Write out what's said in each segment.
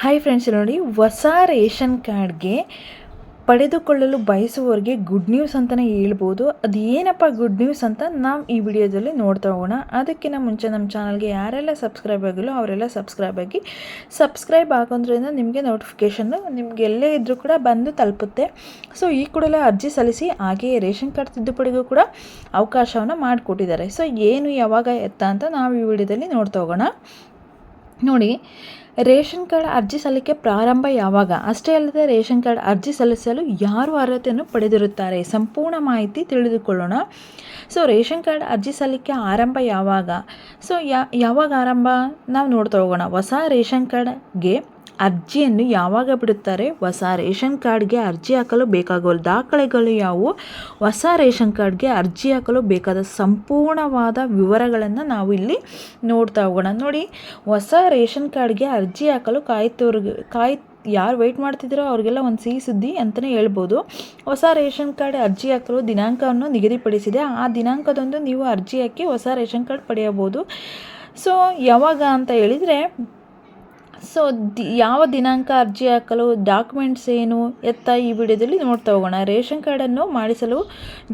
Hi friends ನೋಡಿ, ಹೊಸ ration ಕಾರ್ಡ್ಗೆ ಪಡೆದುಕೊಳ್ಳಲು ಬಯಸುವವರಿಗೆ ಗುಡ್ ನ್ಯೂಸ್ ಅಂತಲೇ ಹೇಳ್ಬೋದು. ಅದು ಏನಪ್ಪ ಗುಡ್ ನ್ಯೂಸ್ ಅಂತ ನಾವು ಈ ವಿಡಿಯೋದಲ್ಲಿ ನೋಡ್ತಾ ಹೋಗೋಣ. ಅದಕ್ಕಿಂತ ಮುಂಚೆ ನಮ್ಮ ಚಾನಲ್ಗೆ ಯಾರೆಲ್ಲ ಸಬ್ಸ್ಕ್ರೈಬ್ ಆಗಿಲ್ಲ, ಅವರೆಲ್ಲ ಸಬ್ಸ್ಕ್ರೈಬ್ ಆಗಿ ಸಬ್ಸ್ಕ್ರೈಬ್ ಆಗೋದ್ರಿಂದ ನಿಮಗೆ ನೋಟಿಫಿಕೇಷನ್ನು ನಿಮ್ಗೆ ಎಲ್ಲೇ ಇದ್ದರೂ ಕೂಡ ಬಂದು ತಲುಪುತ್ತೆ. ಸೊ ಈ ಕೂಡಲೇ ಅರ್ಜಿ ಸಲ್ಲಿಸಿ ಹಾಗೆಯೇ ರೇಷನ್ ಕಾರ್ಡ್ ತಿದ್ದುಪಡಿಗೂ ಕೂಡ ಅವಕಾಶವನ್ನು ಮಾಡಿಕೊಟ್ಟಿದ್ದಾರೆ. ಸೊ ಏನು ಯಾವಾಗ ಎತ್ತ ಅಂತ ನಾವು ಈ ವಿಡಿಯೋದಲ್ಲಿ ನೋಡ್ತಾ ಹೋಗೋಣ. ನೋಡಿ ರೇಷನ್ ಕಾರ್ಡ್ ಅರ್ಜಿ ಸಲ್ಲಿಕೆ ಪ್ರಾರಂಭ ಯಾವಾಗ? ಅಷ್ಟೇ ಅಲ್ಲದೆ ರೇಷನ್ ಕಾರ್ಡ್ ಅರ್ಜಿ ಸಲ್ಲಿಸಲು ಯಾರು ಅರ್ಹತೆಯನ್ನು ಪಡೆದಿರುತ್ತಾರೆ? ಸಂಪೂರ್ಣ ಮಾಹಿತಿ ತಿಳಿದುಕೊಳ್ಳೋಣ. ಸೊ ರೇಷನ್ ಕಾರ್ಡ್ ಅರ್ಜಿ ಸಲ್ಲಿಕೆ ಆರಂಭ ಯಾವಾಗ? ಸೊ ಯಾವಾಗ ಆರಂಭ? ನಾವು ನೋಡ್ತಾ ಹೋಗೋಣ. ಹೊಸ ರೇಷನ್ ಕಾರ್ಡ್ಗೆ ಅರ್ಜಿಯನ್ನು ಯಾವಾಗ ಬಿಡುತ್ತಾರೆ? ಹೊಸ ರೇಷನ್ ಕಾರ್ಡ್ಗೆ ಅರ್ಜಿ ಹಾಕಲು ಬೇಕಾಗುವ ದಾಖಲೆಗಳು ಯಾವುವು? ಹೊಸ ರೇಷನ್ ಕಾರ್ಡ್ಗೆ ಅರ್ಜಿ ಹಾಕಲು ಬೇಕಾದ ಸಂಪೂರ್ಣವಾದ ವಿವರಗಳನ್ನು ನಾವು ಇಲ್ಲಿ ನೋಡ್ತಾ ಹೋಗೋಣ. ನೋಡಿ, ಹೊಸ ರೇಷನ್ ಕಾರ್ಡ್ಗೆ ಅರ್ಜಿ ಹಾಕಲು ಕಾಯ್ತವ್ರಿಗೆ ಕಾಯ್ ಯಾರು ವೆಯ್ಟ್ ಮಾಡ್ತಿದ್ದೀರೋ ಅವ್ರಿಗೆಲ್ಲ ಒಂದು ಸಿಹಿ ಸುದ್ದಿ ಅಂತಲೇ ಹೇಳ್ಬೋದು. ಹೊಸ ರೇಷನ್ ಕಾರ್ಡ್ ಅರ್ಜಿ ಹಾಕಲು ದಿನಾಂಕವನ್ನು ನಿಗದಿಪಡಿಸಿದೆ. ಆ ದಿನಾಂಕದಂದು ನೀವು ಅರ್ಜಿ ಹಾಕಿ ಹೊಸ ರೇಷನ್ ಕಾರ್ಡ್ ಪಡೆಯಬಹುದು. ಸೊ, ಯಾವಾಗ ಅಂತ ಹೇಳಿದರೆ ಸೊ ಯಾವ ದಿನಾಂಕ ಅರ್ಜಿ ಹಾಕಲು ಡಾಕ್ಯುಮೆಂಟ್ಸ್ ಏನು, ಎತ್ತ ಈ ವಿಡಿಯೋದಲ್ಲಿ ನೋಡ್ತಾ ಹೋಗೋಣ. ರೇಷನ್ ಕಾರ್ಡನ್ನು ಮಾಡಿಸಲು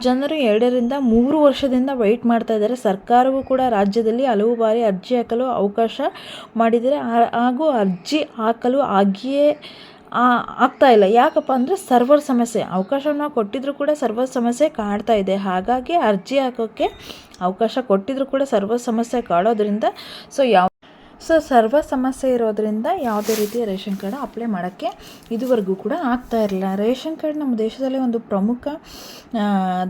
ಜನರು ಎರಡರಿಂದ ಮೂರು ವರ್ಷದಿಂದ ವೆಯ್ಟ್ ಮಾಡ್ತಾ ಇದ್ದಾರೆ. ಸರ್ಕಾರವು ಕೂಡ ರಾಜ್ಯದಲ್ಲಿ ಹಲವು ಬಾರಿ ಅರ್ಜಿ ಹಾಕಲು ಅವಕಾಶ ಮಾಡಿದರೆ ಹಾಗೂ ಅರ್ಜಿ ಹಾಕಲು ಆಗಿಯೇ ಆಗ್ತಾ ಇಲ್ಲ. ಯಾಕಪ್ಪ ಅಂದರೆ ಸರ್ವರ್ ಸಮಸ್ಯೆ. ಅವಕಾಶವನ್ನು ಕೊಟ್ಟಿದ್ರು ಕೂಡ ಸರ್ವರ್ ಸಮಸ್ಯೆ ಕಾಡ್ತಾ ಇದೆ. ಹಾಗಾಗಿ ಅರ್ಜಿ ಹಾಕೋಕ್ಕೆ ಅವಕಾಶ ಕೊಟ್ಟಿದ್ರು ಕೂಡ ಸರ್ವರ್ ಸಮಸ್ಯೆ ಕಾಡೋದ್ರಿಂದ. ಸೊ ಯಾವ ಸೊ ಸರ್ವ ಸಮಸ್ಯೆ ಇರೋದರಿಂದ ಯಾವುದೇ ರೀತಿಯ ರೇಷನ್ ಕಾರ್ಡ್ ಅಪ್ಲೈ ಮಾಡೋಕ್ಕೆ ಇದುವರೆಗೂ ಕೂಡ ಆಗ್ತಾ ಇರಲಿಲ್ಲ. ರೇಷನ್ ಕಾರ್ಡ್ ನಮ್ಮ ದೇಶದಲ್ಲಿ ಒಂದು ಪ್ರಮುಖ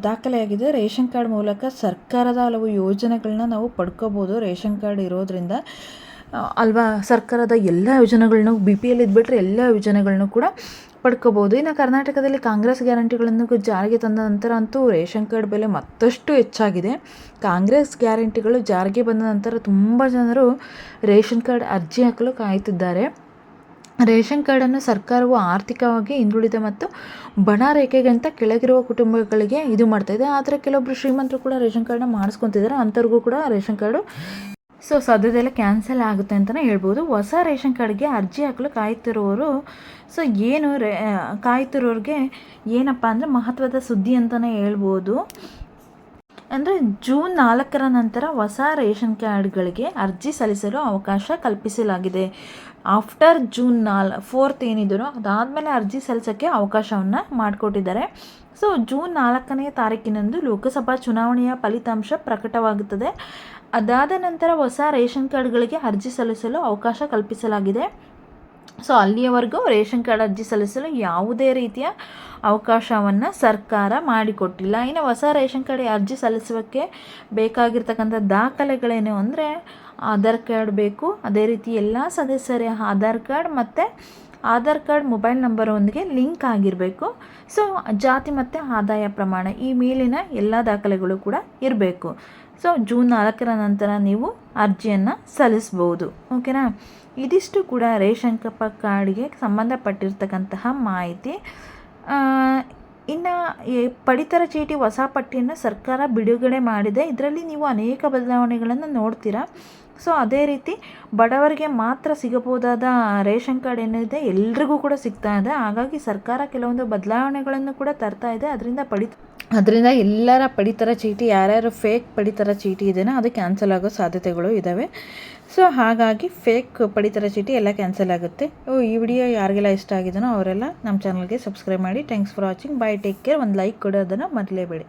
ದಾಖಲೆಯಾಗಿದೆ. ರೇಷನ್ ಕಾರ್ಡ್ ಮೂಲಕ ಸರ್ಕಾರದ ಹಲವು ಯೋಜನೆಗಳನ್ನ ನಾವು ಪಡ್ಕೋಬೋದು. ರೇಷನ್ ಕಾರ್ಡ್ ಇರೋದರಿಂದ ಅಲ್ವಾ, ಸರ್ಕಾರದ ಎಲ್ಲ ಯೋಜನೆಗಳನ್ನೂ ಬಿ ಪಿ ಎಲ್ ಇದ್ಬಿಟ್ರೆ ಎಲ್ಲ ಯೋಜನೆಗಳನ್ನೂ ಕೂಡ ಪಡ್ಕೋಬೋದು ಇನ್ನು ಕರ್ನಾಟಕದಲ್ಲಿ ಕಾಂಗ್ರೆಸ್ ಗ್ಯಾರಂಟಿಗಳನ್ನು ಜಾರಿಗೆ ತಂದ ನಂತರ ಅಂತೂ ರೇಷನ್ ಕಾರ್ಡ್ ಬೆಲೆ ಮತ್ತಷ್ಟು ಹೆಚ್ಚಾಗಿದೆ. ಕಾಂಗ್ರೆಸ್ ಗ್ಯಾರಂಟಿಗಳು ಜಾರಿಗೆ ಬಂದ ನಂತರ ತುಂಬ ಜನರು ರೇಷನ್ ಕಾರ್ಡ್ ಅರ್ಜಿ ಹಾಕಲು ಕಾಯುತ್ತಿದ್ದಾರೆ. ರೇಷನ್ ಕಾರ್ಡನ್ನು ಸರ್ಕಾರವು ಆರ್ಥಿಕವಾಗಿ ಹಿಂದುಳಿದ ಮತ್ತು ಬಡ ರೇಖೆಗಿಂತ ಕೆಳಗಿರುವ ಕುಟುಂಬಗಳಿಗೆ ಇದು ಮಾಡ್ತಾಯಿದೆ ಆದರೆ ಕೆಲವೊಬ್ಬರು ಶ್ರೀಮಂತರು ಕೂಡ ರೇಷನ್ ಕಾರ್ಡನ್ನ ಮಾಡಿಸ್ಕೊತಿದ್ದಾರೆ. ಅಂಥವ್ರಿಗೂ ಕೂಡ ರೇಷನ್ ಕಾರ್ಡು ಸೊ ಸದ್ಯದಲ್ಲೇ ಕ್ಯಾನ್ಸಲ್ ಆಗುತ್ತೆ ಅಂತಲೇ ಹೇಳ್ಬೋದು. ಹೊಸ ರೇಷನ್ ಕಾರ್ಡ್ಗೆ ಅರ್ಜಿ ಹಾಕಲು ಕಾಯ್ತಿರೋರು ಸೊ ಏನು ರೇ ಕಾಯ್ತಿರೋರಿಗೆ ಏನಪ್ಪ ಅಂದರೆ ಮಹತ್ವದ ಸುದ್ದಿ ಅಂತಲೇ ಹೇಳ್ಬೋದು. ಅಂದರೆ ಜೂನ್ ನಾಲ್ಕರ ನಂತರ ಹೊಸ ರೇಷನ್ ಕಾರ್ಡ್ಗಳಿಗೆ ಅರ್ಜಿ ಸಲ್ಲಿಸಲು ಅವಕಾಶ ಕಲ್ಪಿಸಲಾಗಿದೆ. ಆಫ್ಟರ್ ಜೂನ್ ನಾಲ್ ಫೋರ್ತ್ ಏನಿದ್ರು ಅದಾದಮೇಲೆ ಅರ್ಜಿ ಸಲ್ಲಿಸೋಕ್ಕೆ ಅವಕಾಶವನ್ನು ಮಾಡಿಕೊಟ್ಟಿದ್ದಾರೆ. ಸೊ ಜೂನ್ ನಾಲ್ಕನೇ ತಾರೀಕಿನಂದು ಲೋಕಸಭಾ ಚುನಾವಣೆಯ ಫಲಿತಾಂಶ ಪ್ರಕಟವಾಗುತ್ತದೆ. ಅದಾದ ನಂತರ ಹೊಸ ರೇಷನ್ ಕಾರ್ಡ್ಗಳಿಗೆ ಅರ್ಜಿ ಸಲ್ಲಿಸಲು ಅವಕಾಶ ಕಲ್ಪಿಸಲಾಗಿದೆ. ಸೊ, ಅಲ್ಲಿಯವರೆಗೂ ರೇಷನ್ ಕಾರ್ಡ್ ಅರ್ಜಿ ಸಲ್ಲಿಸಲು ಯಾವುದೇ ರೀತಿಯ ಅವಕಾಶವನ್ನು ಸರ್ಕಾರ ಮಾಡಿಕೊಟ್ಟಿಲ್ಲ. ಇನ್ನು ಹೊಸ ರೇಷನ್ ಕಾರ್ಡ್ ಅರ್ಜಿ ಸಲ್ಲಿಸೋಕ್ಕೆ ಬೇಕಾಗಿರ್ತಕ್ಕಂಥ ದಾಖಲೆಗಳೇನು ಅಂದರೆ ಆಧಾರ್ ಕಾರ್ಡ್ ಬೇಕು. ಅದೇ ರೀತಿ ಎಲ್ಲ ಸದಸ್ಯರ ಆಧಾರ್ ಕಾರ್ಡ್ ಮತ್ತು ಆಧಾರ್ ಕಾರ್ಡ್, ಮೊಬೈಲ್ ನಂಬರೊಂದಿಗೆ ಲಿಂಕ್ ಆಗಿರಬೇಕು. ಸೊ, ಜಾತಿ ಮತ್ತು ಆದಾಯ ಪ್ರಮಾಣ ಈ ಮೇಲಿನ ಎಲ್ಲ ದಾಖಲೆಗಳು ಕೂಡ ಇರಬೇಕು. ಸೊ, ಜೂನ್ ನಾಲ್ಕರ ನಂತರ ನೀವು ಅರ್ಜಿಯನ್ನು ಸಲ್ಲಿಸ್ಬೋದು. ಓಕೆನಾ? ಇದಿಷ್ಟು ಕೂಡ ರೇಷನ್ ಕಾರ್ಡ್ಗೆ ಸಂಬಂಧಪಟ್ಟಿರ್ತಕ್ಕಂತಹ ಮಾಹಿತಿ. ಇನ್ನು ಪಡಿತರ ಚೀಟಿ ಹೊಸ ಪಟ್ಟಿಯನ್ನು ಸರ್ಕಾರ ಬಿಡುಗಡೆ ಮಾಡಿದೆ. ಇದರಲ್ಲಿ ನೀವು ಅನೇಕ ಬದಲಾವಣೆಗಳನ್ನು ನೋಡ್ತೀರಾ? ಸೊ ಅದೇ ರೀತಿ ಬಡವರಿಗೆ ಮಾತ್ರ ಸಿಗಬಹುದಾದ ರೇಷನ್ ಕಾರ್ಡ್ ಏನಿದೆ ಎಲ್ರಿಗೂ ಕೂಡ ಸಿಗ್ತಾ ಇದೆ. ಹಾಗಾಗಿ ಸರ್ಕಾರ ಕೆಲವೊಂದು ಬದಲಾವಣೆಗಳನ್ನು ಕೂಡ ತರ್ತಾ ಇದೆ. ಅದರಿಂದ ಪಡಿ ಅದರಿಂದ ಎಲ್ಲರ ಪಡಿತರ ಚೀಟಿ, ಯಾರ್ಯಾರು ಫೇಕ್ ಪಡಿತರ ಚೀಟಿ ಇದೆಯೋ ಅದು ಕ್ಯಾನ್ಸಲ್ ಆಗೋ ಸಾಧ್ಯತೆಗಳು ಇದ್ದಾವೆ ಸೊ ಹಾಗಾಗಿ ಫೇಕ್ ಪಡಿತರ ಚೀಟಿ ಎಲ್ಲ ಕ್ಯಾನ್ಸಲ್ ಆಗುತ್ತೆ. ಈ ವಿಡಿಯೋ ಯಾರಿಗೆಲ್ಲ ಇಷ್ಟ ಆಗಿದನೋ ಅವರೆಲ್ಲ ನಮ್ಮ ಚಾನಲ್ಗೆ ಸಬ್ಸ್ಕ್ರೈಬ್ ಮಾಡಿ. Thanks for watching bye take care ಒಂದು ಲೈಕ್ ಕೊಡೋದನ್ನು ಮರಲೇಬೇಡಿ.